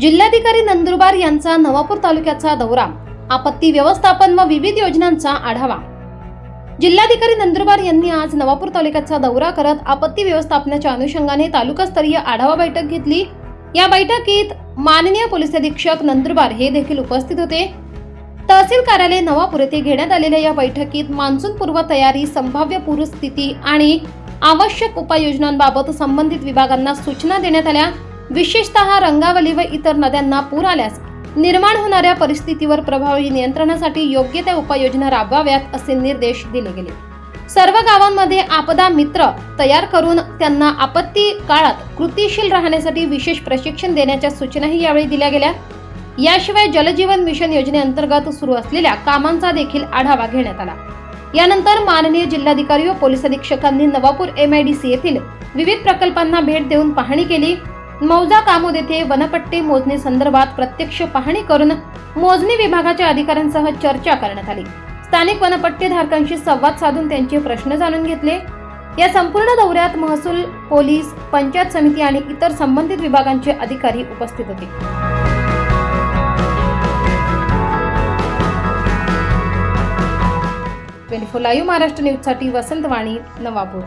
जिल्हाधिकारी नंदुरबार यांचा नवापूर तालुक्याचा दौरा आपत्ती व्यवस्थापन व विविध योजनांचा आढावा. जिल्हाधिकारी नंदुरबार यांनी आज नवापूर तालुक्याचा दौरा करत आपत्ती व्यवस्थापनाच्या अनुषंगाने तालुकास्तरीय आढावा बैठक घेतली. या बैठकीत माननीय पोलीस अधीक्षक नंदुरबार हे देखील उपस्थित होते. तहसील कार्यालय नवापूर येथे घेण्यात आलेल्या या बैठकीत मान्सून पूर्व तयारी संभाव्य पूरस्थिती आणि आवश्यक उपाययोजनांबाबत संबंधित विभागांना सूचना देण्यात आल्या. विशेषतः रंगावली व इतर नद्यांना पूर आल्यास निर्माण होणाऱ्या परिस्थितीवर प्रभावी नियंत्रणासाठी योग्य त्या उपाययोजना राबवाव्यात असे निर्देश दिले गेले. सर्व गावांमध्ये आपदा मित्र तयार करून त्यांना आपत्ती काळात कृतीशील राहण्यासाठी विशेष प्रशिक्षण देण्याच्या सूचनाही यावेळी दिल्या गेल्या. याशिवाय जलजीवन मिशन योजनेअंतर्गत सुरू असलेल्या कामांचा देखील आढावा घेण्यात आला. यानंतर माननीय जिल्हाधिकारी व पोलीस अधीक्षकांनी नवापूर एमआयडीसी येथील विविध प्रकल्पांना भेट देऊन पाहणी केली. मौजा कामोद येथे वनपट्टी मोजणी संदर्भात प्रत्यक्ष पाहणी करून मोजणी विभागाच्या अधिकाऱ्यांसह चर्चा करण्यात आली. स्थानिक वनपट्टीधारकांशी संवाद साधून त्यांचे प्रश्न जाणून घेतले. या संपूर्ण दौऱ्यात महसूल पोलीस पंचायत समिती आणि इतर संबंधित विभागांचे अधिकारी उपस्थित होते. ट्वेंटी फोर लाईव्ह महाराष्ट्र न्यूजसाठी वसंत वाणी नवापूर.